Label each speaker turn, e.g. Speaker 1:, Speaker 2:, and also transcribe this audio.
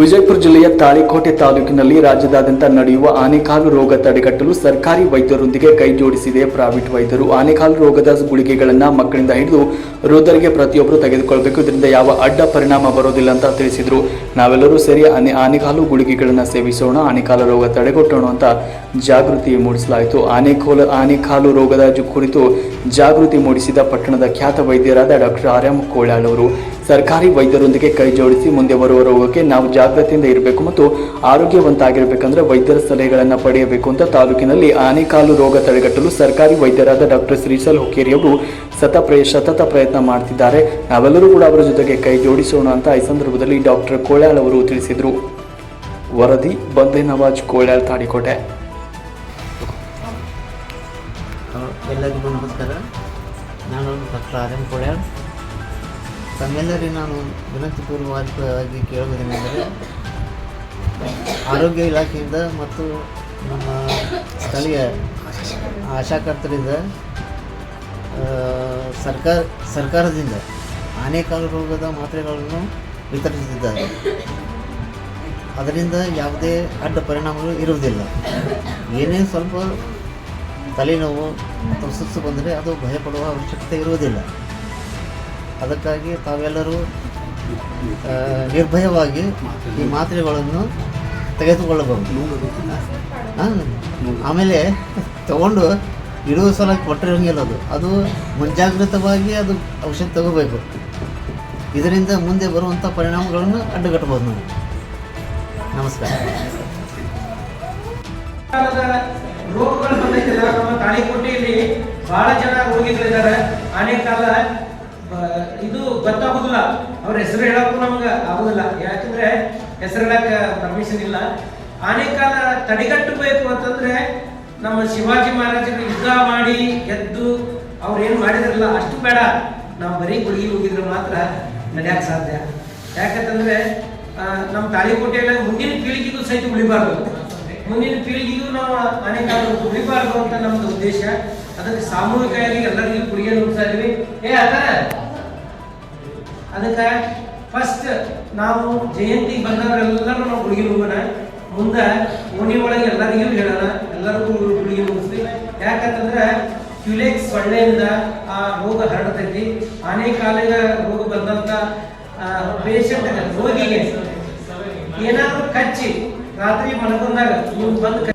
Speaker 1: ವಿಜಯಪುರ ಜಿಲ್ಲೆಯ ತಾಳಿಕೋಟೆ ತಾಲೂಕಿನಲ್ಲಿ ರಾಜ್ಯದಾದ್ಯಂತ ನಡೆಯುವ ಆನೆಕಾಲು ರೋಗ ತಡೆಗಟ್ಟಲು ಸರ್ಕಾರಿ ವೈದ್ಯರೊಂದಿಗೆ ಕೈ ಜೋಡಿಸಿದೆ ಪ್ರಾವಿಟ್ ವೈದ್ಯರು. ಆನೆಕಾಲು ರೋಗದ ಗುಳಿಗೆಗಳನ್ನು ಮಕ್ಕಳಿಂದ ಹಿಡಿದು ವೃದ್ಧರಿಗೆ ಪ್ರತಿಯೊಬ್ಬರು ತೆಗೆದುಕೊಳ್ಬೇಕು. ಇದರಿಂದ ಯಾವ ಅಡ್ಡ ಪರಿಣಾಮ ಬರೋದಿಲ್ಲ ಅಂತ ತಿಳಿಸಿದರು. ನಾವೆಲ್ಲರೂ ಸೇರಿ ಆನೆ, ಆನೆಕಾಲು ಗುಳಿಗೆಗಳನ್ನು ಸೇವಿಸೋಣ, ಆನೆಕಾಲು ರೋಗ ತಡೆಗಟ್ಟೋಣ ಅಂತ ಜಾಗೃತಿ ಮೂಡಿಸಲಾಯಿತು. ಆನೆಕೋಲ, ಆನೆಕಾಲು ರೋಗದ ಕುರಿತು ಜಾಗೃತಿ ಮೂಡಿಸಿದ ಪಟ್ಟಣದ ಖ್ಯಾತ ವೈದ್ಯರಾದ ಡಾಕ್ಟರ್ ಆರ್ ಎಂ ಕೋಳ್ಯಾಳ್ ಅವರು. ಸರ್ಕಾರಿ ವೈದ್ಯರೊಂದಿಗೆ ಕೈ ಜೋಡಿಸಿ ಮುಂದೆ ಬರುವ ರೋಗಕ್ಕೆ ನಾವು ಜಾಗ್ರತೆಯಿಂದ ಇರಬೇಕು ಮತ್ತು ಆರೋಗ್ಯವಂತಾಗಿರಬೇಕಂದ್ರೆ ವೈದ್ಯರ ಸಲಹೆಗಳನ್ನು ಪಡೆಯಬೇಕು ಅಂತ ತಾಲೂಕಿನಲ್ಲಿ ಆನೆಕಾಲು ರೋಗ ತಡೆಗಟ್ಟಲು ಸರ್ಕಾರಿ ವೈದ್ಯರಾದ ಡಾಕ್ಟರ್ ಶ್ರೀಸಲ್ ಹುಕ್ಕೇರಿ ಅವರು ಸತ ಪ್ರಯ, ಸತತ ಪ್ರಯತ್ನ ಮಾಡ್ತಿದ್ದಾರೆ. ನಾವೆಲ್ಲರೂ ಕೂಡ ಅವರ ಜೊತೆಗೆ ಕೈ ಜೋಡಿಸೋಣ ಅಂತ ಈ ಸಂದರ್ಭದಲ್ಲಿ ಡಾಕ್ಟರ್ ಕೋಳ್ಯಾಳ್ ಅವರು ತಿಳಿಸಿದರು. ವರದಿ ಬಂದೆ ನವಾಜ್ ಕೋಳ್ಯಾಳ್ ತಾಡಿಕೋಟೆ.
Speaker 2: ಎಲ್ಲರಿಗೂ ನಮಸ್ಕಾರ. ನಾನು ಡಾಕ್ಟರ್ ಆರ್ ಎಂ ಕೋಳ್ಯಾಳ್. ತಮ್ಮೆಲ್ಲರಿಗೆ ನಾನು ವಿನಂತಿಪೂರ್ವಕವಾಗಿ ಕೇಳುವುದೇನೆಂದರೆ ಆರೋಗ್ಯ ಇಲಾಖೆಯಿಂದ ಮತ್ತು ನಮ್ಮ ಸ್ಥಳೀಯ ಆಶಾಕರ್ತರಿಂದ ಸರ್ಕಾರ, ಸರ್ಕಾರದಿಂದ ಅನೇಕ ರೋಗದ ಮಾತ್ರೆಗಳನ್ನು ವಿತರಿಸುತ್ತಿದ್ದಾರೆ ಅದರಿಂದ ಯಾವುದೇ ಅಡ್ಡ ಪರಿಣಾಮಗಳು ಇರುವುದಿಲ್ಲ. ಏನೇ ಸ್ವಲ್ಪ ತಲೆನೋವು ಅಥವಾ ಸುಸ್ತು ಬಂದರೆ ಅದು ಭಯಪಡುವ ಅವಶ್ಯಕತೆ ಇರುವುದಿಲ್ಲ. ಅದಕ್ಕಾಗಿ ತಾವೆಲ್ಲರೂ ನಿರ್ಭಯವಾಗಿ ಈ ಮಾತ್ರೆಗಳನ್ನು ತೆಗೆದುಕೊಳ್ಳಬಹುದು. ಆಮೇಲೆ ತಗೊಂಡು ಇಡುವ ಸಲ ಕೊಟ್ಟಿರೋಂಗಿಲ್ಲ ಅದು. ಅದು ಮುಂಜಾಗ್ರತವಾಗಿ ಅದು ಔಷಧ ತಗೋಬೇಕು. ಇದರಿಂದ ಮುಂದೆ ಬರುವಂಥ ಪರಿಣಾಮಗಳನ್ನು ಅಡ್ಡಗಟ್ಟಬಹುದು ನಾವು. ನಮಸ್ಕಾರ.
Speaker 3: ರೋಗಗಳು ಬಂದೈತೆ ಇಲ್ಲಿ ಬಹಳ ಜನ ರೋಗಿಗಳಿದ್ದಾರೆ. ಅನೇಕ ಬ- ಇದು ಗೊತ್ತಾಗೋದಿಲ್ಲ. ಅವ್ರ ಹೆಸರು ಹೇಳಕ್ಕೂ ನಮ್ಗೆ ಆಗುದಿಲ್ಲ. ಯಾಕಂದ್ರೆ ಹೆಸರು ಹೇಳಕ್ ಪರ್ಮಿಷನ್ ಇಲ್ಲ. ಆನೆಕಾಲ ತಡೆಗಟ್ಟಬೇಕು ಅಂತಂದ್ರೆ ನಮ್ಮ ಶಿವಾಜಿ ಮಹಾರಾಜರು ಯುದ್ಧ ಮಾಡಿ ಗೆದ್ದು ಅವ್ರು ಏನು ಮಾಡಿದ್ರಲ್ಲ, ಅಷ್ಟು ಬೇಡ. ನಾವು ಬರೀ ಗುಳಿಗೆ ಹೋಗಿದ್ರೆ ಮಾತ್ರ ನಡೆಯಕ್ ಸಾಧ್ಯ. ಯಾಕಂತಂದ್ರೆ ನಮ್ಮ ತಾಳಿಕೋಟೆಯಲ್ಲಿ ಮುಂದಿನ ಪೀಳಿಗೆಗೂ ಸಹಿತ ಉಳಿಬಾರ್ದು. ಮುಂದಿನ ಪೀಳಿಗೆಗೂ ನಾವು ಅನೇಕ ಉಳಿಬಾರ್ದು ಅಂತ ನಮ್ದು ಉದ್ದೇಶ. ಅದಕ್ಕೆ ಸಾಮೂಹಿಕವಾಗಿ ಎಲ್ಲರಿಗೂ ಕುಡಿಯನ್ನು ಹೋಗ್ತಾ ಇದೀವಿ ಏ ಅದ ಅದಕ್ಕೆ ಫಸ್ಟ್ ನಾವು ಜಯಂತಿ ಬಂದವರೆಲ್ಲರೂ ನಾವು ಗುಳಿಗೆ ಹೋಗೋಣ. ಮುಂದೆ ಓಣಿ ಒಳಗೆ ಎಲ್ಲರಿಗೂ ಹೇಳೋಣ? ಎಲ್ಲರಿಗೂ ಗುಳಿಗೆ ಹೋಗಿಸ್ತೀವಿ ಯಾಕಂತಂದ್ರೆ ಕ್ಯುಲೆಕ್ಸ್ ಸೊಳ್ಳೆಯಿಂದ ಆ ರೋಗ ಹರಡ್ತೈತಿ. ಕಾಲದ ರೋಗ ಬಂದಂತ ಪೇಷಂಟ್ ರೋಗಿಗೆ ಏನಾದರೂ ಕಚ್ಚಿ ರಾತ್ರಿ ಮಲಗೊಂಡಾಗ ನೀವು ಬಂದು